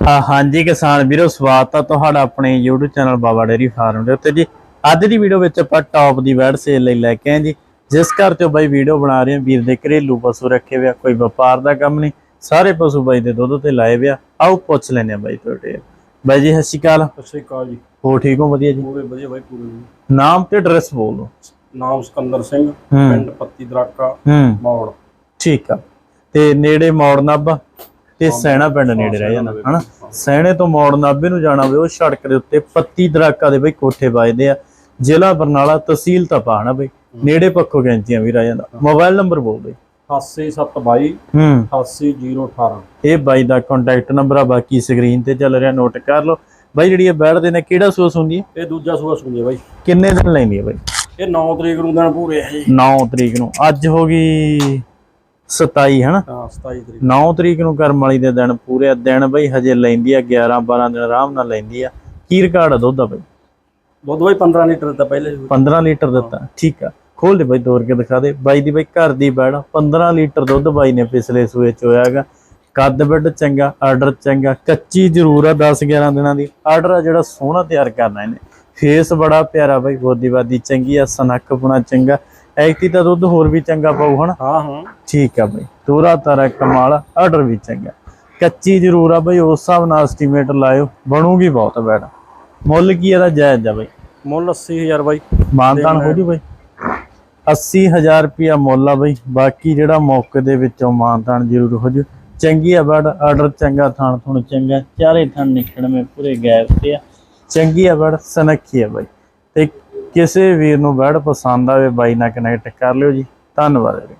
ਹਾਂ ਹਾਂਜੀ ਕਿਸਾਨ ਵੀਰੋ ਸਵਾਗਤ ਆ ਤੁਹਾਡਾ ਆਪਣੇ YouTube channel Baba dairy farm ਦੇ ਉੱਤੇ ਜੀ। ਅੱਜ ਦੀ ਵੀਡੀਓ ਵਿੱਚ ਆਪਾਂ ਟੌਪ ਦੀ ਵੈੜ ਸੇਲ ਲਈ ਲੈ ਕੇ ਆਏ ਜੀ। ਜਿਸ ਘਰ ਤੋਂ ਬਾਈ ਵੀਡੀਓ ਬਣਾ ਰਹੇ ਹਾਂ ਵੀਰ ਦੇ ਘਰੇਲੂ ਪਸ਼ੂ ਰੱਖੇ ਹੋਏ ਆ ਕੋਈ ਵਪਾਰ ਦਾ ਕੰਮ ਨਹੀਂ। ਸਾਰੇ ਪਸ਼ੂ ਬਾਈ ਦੇ ਦੁੱਧ ਤੇ ਲਾਏ ਹੋਏ ਆ। ਆਓ ਪੁੱਛ ਲੈਨੇ ਆ ਬਾਈ ਤੁਹਾਡੇ ਬਾਈ ਜੀ ਸਤਿ ਸ਼੍ਰੀ ਅਕਾਲ। ਸਤਿ ਸ਼੍ਰੀ ਅਕਾਲ ਜੀ। ਹੋ ਠੀਕ ਹੋ? ਵਧੀਆ ਜੀ? ਪੂਰੇ ਵਧੀਆ ਬਾਈ ਪੂਰੇ ਜੀ। ਨਾਮ ਤੇ ਐਡਰੈਸ ਬੋਲ ਦਿਓ। ਨਾਮ ਸਿਕੰਦਰ ਸਿੰਘ ਪਿੰਡ ਪੱਤੀ ਦਰਾਕਾ ਮੌੜ। ਠੀਕ ਆ। ਤੇ ਨੇੜੇ ਮੌੜ ਨਾਭਾ? ਤੇ ਸੈਣਾ ਪਿੰਡ ਨੇੜੇ ਰਹਿ ਜਾਂਦਾ ਹਨਾ? ਸੈਣੇ ਤੋਂ ਮੌੜ ਨਾਭੇ ਨੂੰ ਜਾਣਾ ਹੋਵੇ ਉਹ ਸੜਕ ਦੇ ਉੱਤੇ ਪੱਤੀ ਦਰਾਕਾ ਦੇ ਬਈ ਕੋਠੇ ਵੱਜਦੇ ਆ। ਜ਼ਿਲ੍ਹਾ ਬਰਨਾਲਾ ਤਹਿਸੀਲ ਤਪਾ ਹਨਾ ਬਈ ਨੇੜੇ ਪੱਖੋ ਗੈਂਚੀਆਂ ਵੀ ਰਹਿ ਜਾਂਦਾ। ਮੋਬਾਈਲ ਨੰਬਰ ਬੋਲ ਦੇ 8722 ਹੂੰ। 88018 ਇਹ ਬਾਈ ਦਾ ਕੰਟੈਕਟ ਨੰਬਰ ਆ ਬਾਕੀ ਸਕਰੀਨ ਤੇ ਚੱਲ ਰਿਹਾ ਨੋਟ ਕਰ ਲਓ। ਬਾਈ ਜਿਹੜੀ ਇਹ ਬੈਠਦੇ ਨੇ ਕਿਹੜਾ ਹੁੰਦੀ ਹੈ? ਇਹ ਦੂਜਾ ਸੂਆ ਸੁਣੀਏ ਬਾਈ। ਕਿੰਨੇ ਦਿਨ ਲੈਂਦੀ ਹੈ ਬਾਈ? ਇਹ 9 ਤਰੀਕ ਨੂੰ ਦਿਨ ਪੂਰੇ ਹੈ ਜੀ। 9 ਤਰੀਕ ਨੂੰ। ਅੱਜ ਹੋ ਗਈ 27 ਹਨਾ? ਹਾਂ 27 ਤਰੀਕ। 9 ਤਰੀਕ ਨੂੰ ਕਰਮ ਵਾਲੀ ਦੇ ਦਿਨ ਪੂਰੇ ਦਿਨ ਬਈ ਹਜੇ ਲੈਂਦੀ ਆ 11 12 ਦਿਨ ਆਰਾਮ ਨਾਲ ਲੈਂਦੀ ਆ। ਕੀ ਰਿਕਾਰਡ ਆ ਦੁੱਧ ਦਾ ਬਈ? ਦੁੱਧ ਬਾਈ 15 ਲੀਟਰ ਦਾ ਪਹਿਲੇ। ਸੂਏ। 15 ਲੀਟਰ ਦਿੱਤਾ। ਠੀਕ ਆ। ਖੋਲ ਦੇ ਬਈ ਤੋੜ ਕੇ ਦਿਖਾ ਦੇ। ਬਾਈ ਦੀ ਬਈ ਘਰ ਦੀ ਬੈੜ ਆ, 15 ਲੀਟਰ ਦੁੱਧ ਬਾਈ ਨੇ ਪਿਛਲੇ ਸੂਏ ਚ ਹੋਇਆਗਾ ਕੱਦ ਬਿੱਡ ਚੰਗਾ ਆਰਡਰ ਚੰਗਾ ਕੱਚੀ ਜ਼ਰੂਰ ਆ 10 11 ਦਿਨਾਂ ਦੀ। ਆਰਡਰ ਆ ਜਿਹੜਾ ਸੋਹਣਾ ਤਿਆਰ ਕਰਨਾ ਇਹਨੇ। ਫੇਸ ਬੜਾ ਪਿਆਰਾ ਬਈ ਗੋਦੀਵਾਦੀ ਚੰਗੀ ਆ ਸਨੱਖ ਪੁਣਾ ਚੰਗਾ। ਐਕਟੀ ਦਾ ਦੁੱਧ ਹੋਰ ਵੀ ਚੰਗਾ ਪਾਉ ਹਨਾ? ਹਾਂ ਹਾਂ। ਠੀਕ ਆ ਬਈ। ਤੋਰਾ ਤਾਰਾ ਕਮਾਲ ਆਰਡਰ ਵੀ ਚੰਗਾ। ਕੱਚੀ ਜ਼ਰੂਰ ਆ ਬਈ ਉਸ ਹਿਸਾਬ ਨਾਲ ਐਸਟੀਮੇਟ ਲਾਇਓ। ਬਣੂਗੀ ਬਹੁਤ ਬੈੜ ਮੁੱਲ ਕੀ ਇਹਦਾ ਜਾਇਜ਼ ਆ ਬਈ? ਮੁੱਲ 80000 ਬਾਈ। ਮਾਨਤਾਨ ਹੋ ਜੂ ਬਈ। 80000 ਰੁਪਿਆ ਮੁੱਲ ਆ ਬਈ। ਬਾਕੀ ਜਿਹੜਾ ਮੌਕੇ ਦੇ ਵਿੱਚੋਂ ਮਾਨਤਾਨ ਜ਼ਰੂਰ ਹੋ ਜੂ। ਚੰਗੀ ਆ ਬੜ ਆਰਡਰ ਚੰਗਾ ਥਾਣ ਥੁਣ ਚੰਗਾ। ਚਾਰੇ ਥਣ ਨਿਕਲਵੇਂ ਪੂਰੇ ਗੈਪ ਤੇ ਆ। ਚੰਗੀ ਆ ਬੜ ਸਨੱਖੀ ਆ ਬਈ। ਤੇ ਕਿਸੇ ਵੀਰ ਨੂੰ ਬੜ ਪਸੰਦ ਆਵੇ ਬਾਈ ਨਾਲ ਕਨੈਕਟ ਕਰ ਲਿਓ ਜੀ। ਧੰਨਵਾਦ ਜੀ